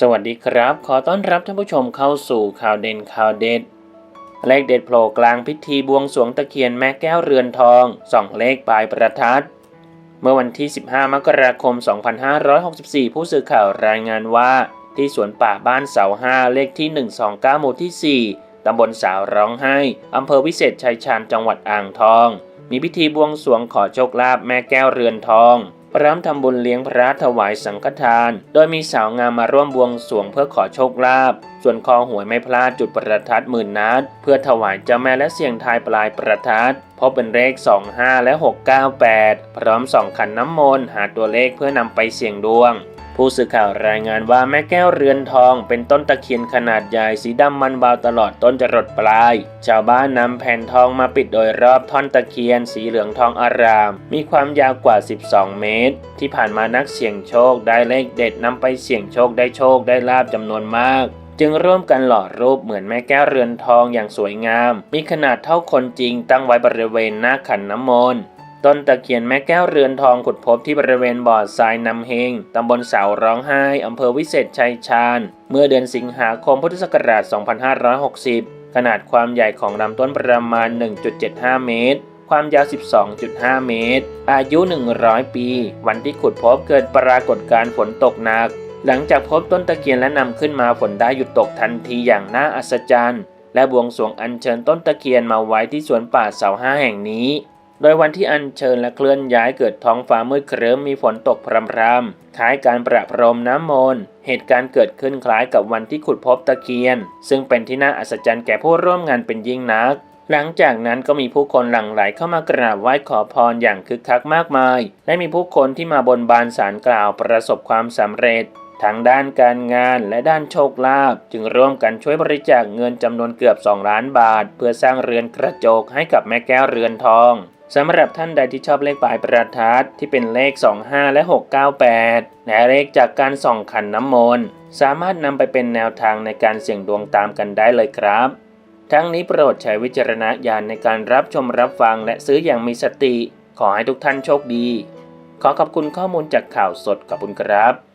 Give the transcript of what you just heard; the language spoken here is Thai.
สวัสดีครับ ขอต้อนรับท่านผู้ชมเข้าสู่ข่าวเด่นข่าวเด็ด เลขเด็ดโผล่กลางพิธีบวงสรวงตะเคียนแม่แก้วเรือนทองสองเลขปลายประทัด เมื่อวันที่ 15 มกราคม 2564 ผู้สื่อข่าวรายงานว่า ที่สวนป่าบ้านเสาห้าเลขที่ 129 หมู่ที่ 4 ตำบลสาวร้องไห้ อำเภอวิเศษชัยชาญจังหวัดอ่างทอง มีพิธีบวงสรวงขอโชคลาภแม่แก้วเรือนทอง พร้อมทำบุญเลี้ยงพระถวายสังฆทาน โดยมีสาวงามมาร่วมบวงสรวงเพื่อขอโชคลาภ ส่วนคอหวยไม่พลาดจุดประทัดหมื่นนัด เพื่อถวายเจ้าแม่และเสียงทายปลายประทัดพบเป็นเลข 25 และ 698 พร้อมส่องขันน้ำมนต์หาตัวเลขเพื่อนำไปเสี่ยงดวง ผู้สื่อข่าวรายงานว่าแม่แก้วเรือนทอง เป็นต้นตะเคียนขนาดใหญ่สีดำมันบาวตลอดต้นจรดปลาย ชาวบ้านนำแผ่นทองมาปิดโดยรอบท่อนตะเคียน สีเหลืองทองอาราม มีความยาวกว่า 12 เมตร ที่ผ่านมานักเสี่ยงโชคได้เลขเด็ดนำไปเสี่ยงโชคได้โชคได้ลาบจำนวนมากจึงร่วมกันหล่อรูปเหมือนแม่แก้วเรือนทองอย่างสวยงาม มีขนาดเท่าคนจริงตั้งไว้บริเวณหน้าขันน้ำมนต์ ต้นตะเคียนแม่แก้วเรือนทองขุดพบที่บริเวณบ่อทรายนำเฮง ตำบลเสาร้องไห้ อำเภอวิเศษชัยชาญ เมื่อเดือนสิงหาคมพุทธศักราช 2560 ขนาดความใหญ่ของลำต้นประมาณ 1.75 เมตร ความยาว 12.5 เมตร อายุ 100 ปี วันที่ขุดพบเกิดปรากฏการณ์ฝนตกหนัก หลังจากพบต้นตะเคียนและนำขึ้นมาฝนได้หยุดตกทันทีอย่างน่าอัศจรรย์ และบวงสรวงอัญเชิญต้นตะเคียนมาไว้ที่สวนป่าเสาห้าแห่งนี้ โดยวันที่อัญเชิญและเคลื่อนย้ายเกิดท้องฟ้ามืดครึ้มมีฝนตกพรำๆคล้ายการประพรมน้ำมนต์เหตุการณ์เกิดขึ้นคล้ายกับวันที่ขุดพบตะเคียน ซึ่งเป็นที่น่าอัศจรรย์แก่ผู้ร่วมงานเป็นยิ่งนัก หลังจากนั้นก็มีผู้คนหลั่งไหลเข้ามากราบไหว้ขอพรอย่างคึกคักมากมาย และมีผู้คนที่มาบนบานสารกล่าวประสบความสำเร็จทั้งด้านการงานและด้านโชคลาภจึงร่วมกันช่วยบริจาคเงินจำนวนเกือบ 2 ล้านบาท เพื่อสร้างเรือนกระจกให้กับแม่แก้วเรือนทอง สำหรับท่านใดที่ชอบเลขปลายประทัดที่เป็นเลข 25 และ 698 และเลขจากการส่องขันน้ำมนต์ สามารถนำไปเป็นแนวทางในการเสี่ยงดวงตามกันได้เลยครับ ทั้งนี้โปรดใช้วิจารณญาณในการรับชมรับฟังและซื้ออย่างมีสติ ขอให้ทุกท่านโชคดี ขอขอบคุณข้อมูลจากข่าวสดขอบคุณครับ